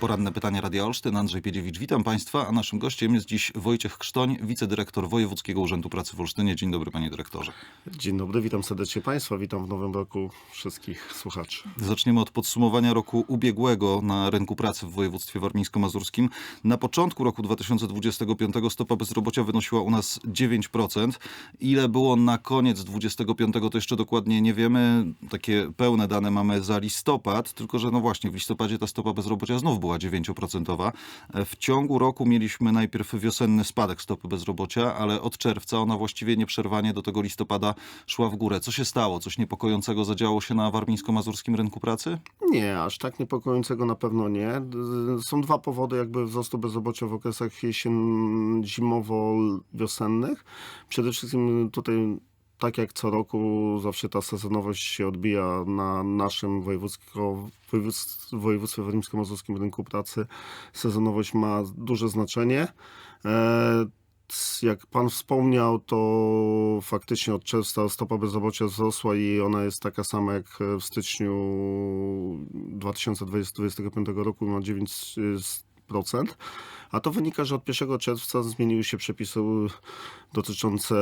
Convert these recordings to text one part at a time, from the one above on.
Poranne pytania Radia Olsztyn, Andrzej Piedziewicz. Witam Państwa, a naszym gościem jest dziś Wojciech Krztoń, wicedyrektor Wojewódzkiego Urzędu Pracy w Olsztynie. Dzień dobry panie dyrektorze. Dzień dobry, witam serdecznie Państwa, witam w nowym roku wszystkich słuchaczy. Zaczniemy od podsumowania roku ubiegłego na rynku pracy w województwie warmińsko-mazurskim. Na początku roku 2025 stopa bezrobocia wynosiła u nas 9%. Ile było na koniec 2025 to jeszcze dokładnie nie wiemy. Takie pełne dane mamy za listopad, tylko że no właśnie w listopadzie ta stopa bezrobocia znów była 9%. W ciągu roku mieliśmy najpierw wiosenny spadek stopy bezrobocia, ale od czerwca ona właściwie nieprzerwanie do tego listopada szła w górę. Co się stało? Coś niepokojącego zadziało się na warmińsko-mazurskim rynku pracy? Nie, aż tak niepokojącego na pewno nie. Są dwa powody jakby wzrostu bezrobocia w okresach jesień, zimowo-wiosennych. Przede wszystkim tutaj tak jak co roku zawsze ta sezonowość się odbija na naszym wojewódzko, województw- województwie warmińsko-mazurskim rynku pracy. Sezonowość ma duże znaczenie. E, jak pan wspomniał, to faktycznie od czerwca stopa bezrobocia wzrosła i ona jest taka sama jak w styczniu 2025 roku, ma 9%. A to wynika, że od 1 czerwca zmieniły się przepisy dotyczące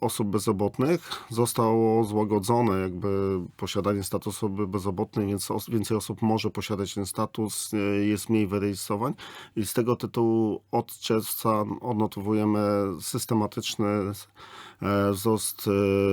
osób bezrobotnych. Zostało złagodzone jakby posiadanie statusu osoby bezrobotnej, więc więcej osób może posiadać ten status, e, jest mniej wyrejestrowań i z tego tytułu od czerwca odnotowujemy systematyczny e, wzrost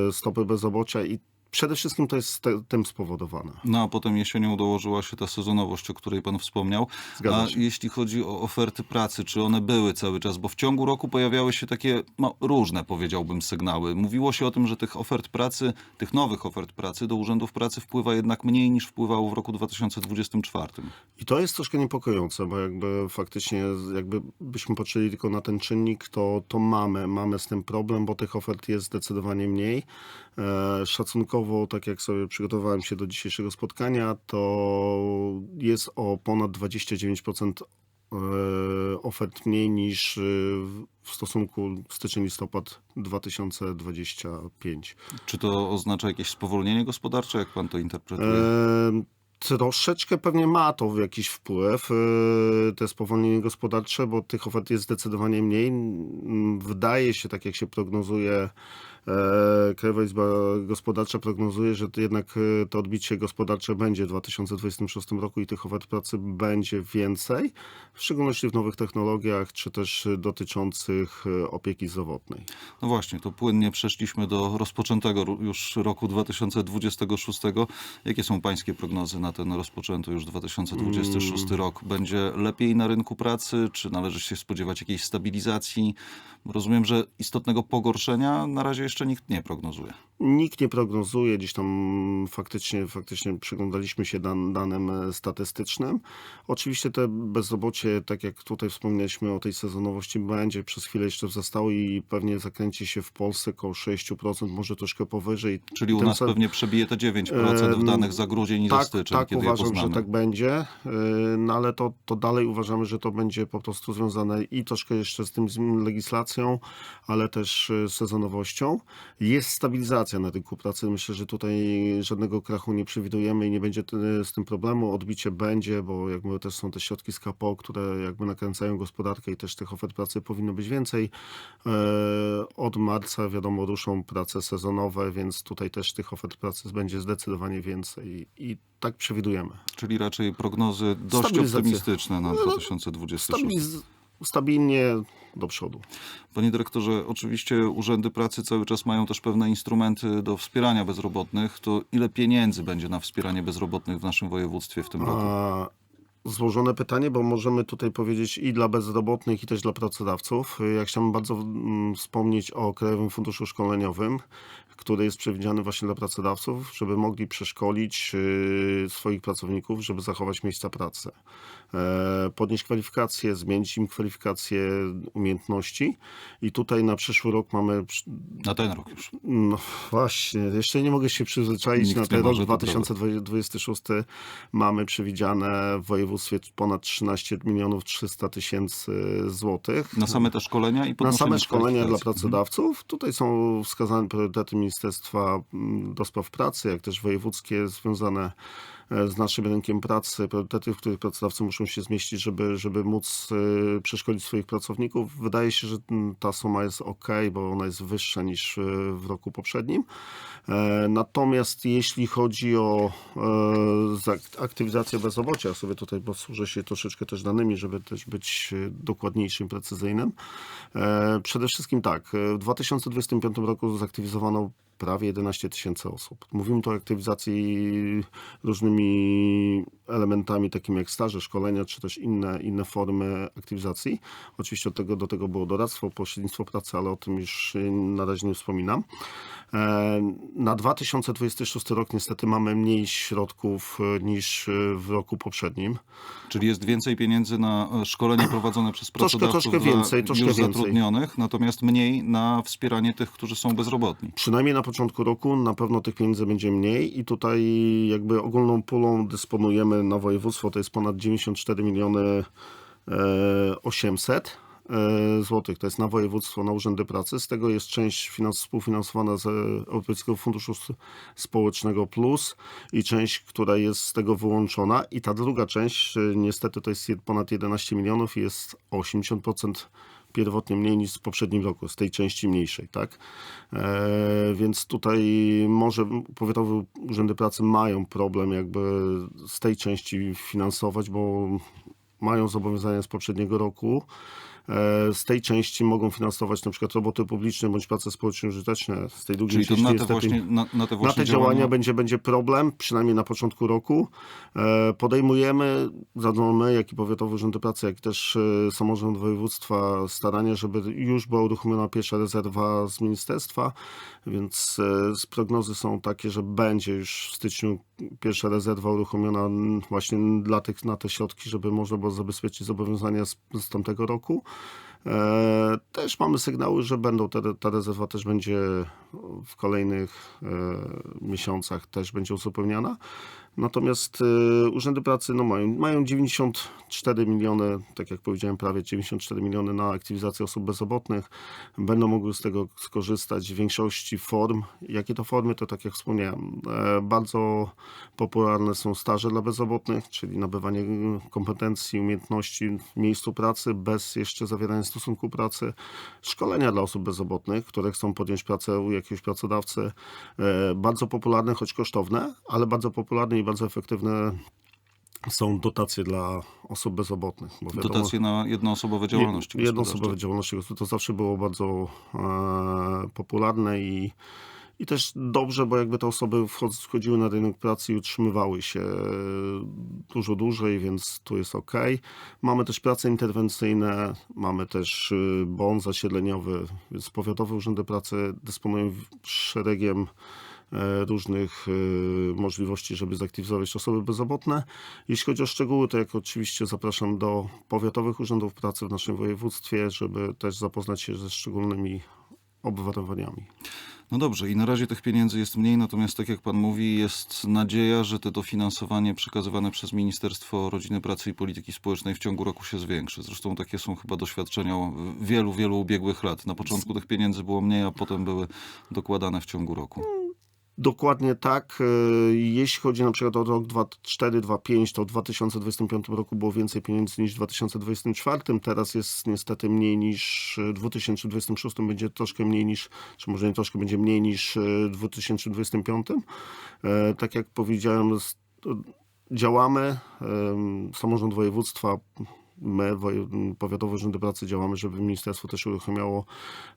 e, stopy bezrobocia i przede wszystkim to jest te, tym spowodowane. No a potem jesienią dołożyła się ta sezonowość, o której pan wspomniał. Zgadza a się. jeśli chodzi o oferty pracy, czy one były cały czas? Bo w ciągu roku pojawiały się takie no, różne, powiedziałbym, sygnały. Mówiło się o tym, że tych ofert pracy, tych nowych ofert pracy do urzędów pracy wpływa jednak mniej niż wpływało w roku 2024. I to jest troszkę niepokojące, bo jakby faktycznie, jakby byśmy patrzyli tylko na ten czynnik, to, to mamy, mamy z tym problem, bo tych ofert jest zdecydowanie mniej. E, szacunkowo, tak jak sobie przygotowałem się do dzisiejszego spotkania, to jest o ponad 29% e, ofert mniej niż e, w- stosunku styczeń-listopad 2025. Czy to oznacza jakieś spowolnienie gospodarcze? Jak pan to interpretuje? E, Troszeczkę pewnie ma to jakiś wpływ, e, to spowolnienie gospodarcze, bo tych ofert jest zdecydowanie mniej. Wydaje się, tak jak się prognozuje, Krajowa Izba Gospodarcza prognozuje, że to jednak e, to odbicie gospodarcze będzie w 2026 roku i tych ofert pracy będzie więcej, w szczególności w nowych technologiach, czy też e, dotyczących e, opieki zdrowotnej. No właśnie, to płynnie przeszliśmy do rozpoczętego już roku 2026. Jakie są pańskie prognozy na ten rozpoczęty już 2026 rok? Będzie lepiej na rynku pracy, czy należy się spodziewać jakiejś stabilizacji? Rozumiem, że istotnego pogorszenia na razie jeszcze nikt nie prognozuje. Nikt nie prognozuje, gdzieś tam faktycznie, faktycznie przyglądaliśmy się dan, danym e, statystycznym. Oczywiście te bezrobocie, tak jak tutaj wspomnieliśmy o tej sezonowości, będzie przez chwilę jeszcze wzrastało i pewnie zakręci się w Polsce około 6%, może troszkę powyżej. Czyli u nas pewnie przebije te 9% w danych za grudzień i za tak, styczeń, tak kiedy uważam, że tak będzie, no ale to, to dalej uważamy, że to będzie po prostu związane i troszkę jeszcze z tym z legislacją, ale też yy, sezonowością. Jest stabilizacja na rynku pracy. Myślę, że tutaj żadnego krachu nie przewidujemy i nie będzie z tym problemu. Odbicie będzie, bo jakby też są te środki z KPO, które jakby nakręcają gospodarkę i też tych ofert pracy powinno być więcej. Yy, Od marca wiadomo ruszą prace sezonowe, więc tutaj też tych ofert pracy będzie zdecydowanie więcej i tak przewidujemy. Czyli raczej prognozy dość optymistyczne na No, 2026. Stabiliz- stabilnie do przodu. Panie dyrektorze, oczywiście urzędy pracy cały czas mają też pewne instrumenty do wspierania bezrobotnych. To ile pieniędzy będzie na wspieranie bezrobotnych w naszym województwie w tym roku? A, złożone pytanie, bo możemy tutaj powiedzieć i dla bezrobotnych, i też dla pracodawców. Ja chciałbym bardzo mm, wspomnieć o Krajowym Funduszu Szkoleniowym, który jest przewidziany właśnie dla pracodawców, żeby mogli przeszkolić y, swoich pracowników, żeby zachować miejsca pracy. E, podnieść kwalifikacje, zmienić im kwalifikacje, umiejętności. I tutaj na przyszły rok mamy Na ten rok już. no właśnie, jeszcze nie mogę się przyzwyczaić Nikt na ten rok może, to 2026. Mamy przewidziane w województwie ponad 13 milionów 300 tysięcy złotych. Na same te szkolenia i Na same szkolenia dla kwalifikacji. pracodawców. Tutaj są wskazane priorytety Ministerstwa mm, do Spraw Pracy, jak też wojewódzkie związane z naszym rynkiem pracy, priorytety, w których pracodawcy muszą się zmieścić, żeby, żeby móc e, przeszkolić swoich pracowników. Wydaje się, że ta suma jest ok, bo ona jest wyższa niż e, w roku poprzednim. E, Natomiast jeśli chodzi o e, za- aktywizację bezrobocia, sobie tutaj posłużę się troszeczkę też danymi, żeby też być e, dokładniejszym, precyzyjnym. E, Przede wszystkim tak, e, w 2025 roku zaktywizowano prawie 11 tysięcy osób. Mówimy tu o aktywizacji różnymi elementami, takimi jak staże, szkolenia, czy też inne, inne formy aktywizacji. Oczywiście od tego, do tego było doradztwo, pośrednictwo pracy, ale o tym już e, na razie nie wspominam. E, Na 2026 rok niestety mamy mniej środków e, niż e, w roku poprzednim. Czyli jest więcej pieniędzy na e, szkolenia prowadzone przez Troszkę, pracodawców troszkę dla więcej, troszkę już więcej. zatrudnionych, natomiast mniej na wspieranie tych, którzy są bezrobotni. Przynajmniej na początku roku na pewno tych pieniędzy będzie mniej i tutaj jakby ogólną pulą dysponujemy na województwo, to jest ponad 94 miliony e, 800 e, złotych, to jest na województwo, na urzędy pracy. Z tego jest część finans, współfinansowana z Europejskiego Funduszu Społecznego Plus i część, która jest z tego wyłączona i ta druga część, e, niestety to jest ponad 11 milionów i jest o 80% pierwotnie mniej niż w poprzednim roku, z tej części mniejszej, tak? E, więc tutaj może powiatowe urzędy pracy mają problem jakby z tej części finansować, bo mają zobowiązania z poprzedniego roku. E, Z tej części mogą finansować na przykład roboty publiczne bądź prace społecznie użyteczne. Z tej drugiej Czyli to części na te właśnie, na, na te na te działania będzie, będzie problem, przynajmniej na początku roku. E, Podejmujemy, zarówno my, jak i Powiatowe Urzędy Pracy, jak i też e, samorząd województwa starania, żeby już była uruchomiona pierwsza rezerwa z ministerstwa, więc z prognozy są takie, że będzie już w styczniu pierwsza rezerwa uruchomiona właśnie dla tych, na te środki, żeby można było zabezpieczyć zobowiązania z, z tamtego roku. E, Też mamy sygnały, że będą te, ta rezerwa też będzie w kolejnych e, miesiącach też będzie uzupełniana. Natomiast e, urzędy pracy no, mają, mają 94 miliony, tak jak powiedziałem, prawie 94 miliony na aktywizację osób bezrobotnych. Będą mogły z tego skorzystać w większości form. Jakie to formy, to tak jak wspomniałem, e, bardzo popularne są staże dla bezrobotnych, czyli nabywanie e, kompetencji, umiejętności w miejscu pracy bez jeszcze zawierania stosunku pracy. Szkolenia dla osób bezrobotnych, które chcą podjąć pracę u jakiegoś pracodawcy. E, Bardzo popularne, choć kosztowne, ale bardzo popularne bardzo efektywne są dotacje dla osób bezrobotnych. Bo wiadomo- dotacje na jednoosobowe działalności Jednoosobowe działalności. To zawsze było bardzo e, popularne i, i też dobrze, bo jakby te osoby wchod- wchodziły na rynek pracy i utrzymywały się e, dużo dłużej, więc tu jest ok. Mamy też prace interwencyjne, mamy też e, bon zasiedleniowy, więc powiatowe urzędy pracy dysponują szeregiem różnych e, możliwości, żeby zaktywizować osoby bezrobotne. Jeśli chodzi o szczegóły, to jak oczywiście zapraszam do powiatowych urzędów pracy w naszym województwie, żeby też zapoznać się ze szczególnymi obwarowaniami. No dobrze, i na razie tych pieniędzy jest mniej, natomiast tak jak pan mówi, jest nadzieja, że to dofinansowanie przekazywane przez Ministerstwo Rodziny, Pracy i Polityki Społecznej w ciągu roku się zwiększy. Zresztą takie są chyba doświadczenia wielu, wielu ubiegłych lat. Na początku tych pieniędzy było mniej, a potem były dokładane w ciągu roku. Dokładnie tak. E, Jeśli chodzi na przykład o rok 2024-2025, to w 2025 roku było więcej pieniędzy niż w 2024. Teraz jest niestety mniej niż w 2026. Będzie troszkę mniej niż, czy może nie troszkę, będzie mniej niż w 2025. E, Tak jak powiedziałem, działamy. Samorząd województwa My, Powiatowe Urzędy Pracy, działamy, żeby ministerstwo też uruchamiało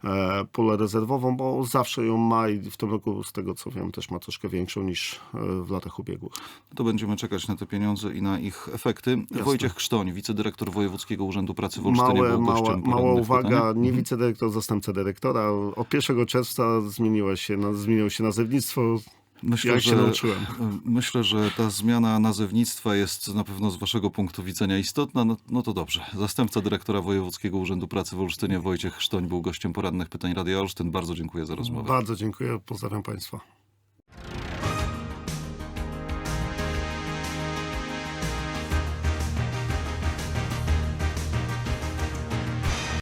e, pulę rezerwową, bo zawsze ją ma i w tym roku, z tego co wiem, też ma troszkę większą niż e, w latach ubiegłych. To będziemy czekać na te pieniądze i na ich efekty. Wojciech Chrztoń, wicedyrektor Wojewódzkiego Urzędu Pracy w Olsztynie, Małe, mała, mała uwaga, pytań. nie wicedyrektor, zastępca dyrektora. Od 1 czerwca zmieniło się, zmieniło się nazewnictwo. Myślę, Jak się że, nauczyłem. myślę, że ta zmiana nazewnictwa jest na pewno z waszego punktu widzenia istotna. No, no to dobrze. Zastępca dyrektora Wojewódzkiego Urzędu Pracy w Olsztynie, Wojciech Chrztoń, był gościem porannych pytań Radia Olsztyn. Bardzo dziękuję za rozmowę. Bardzo dziękuję, pozdrawiam Państwa.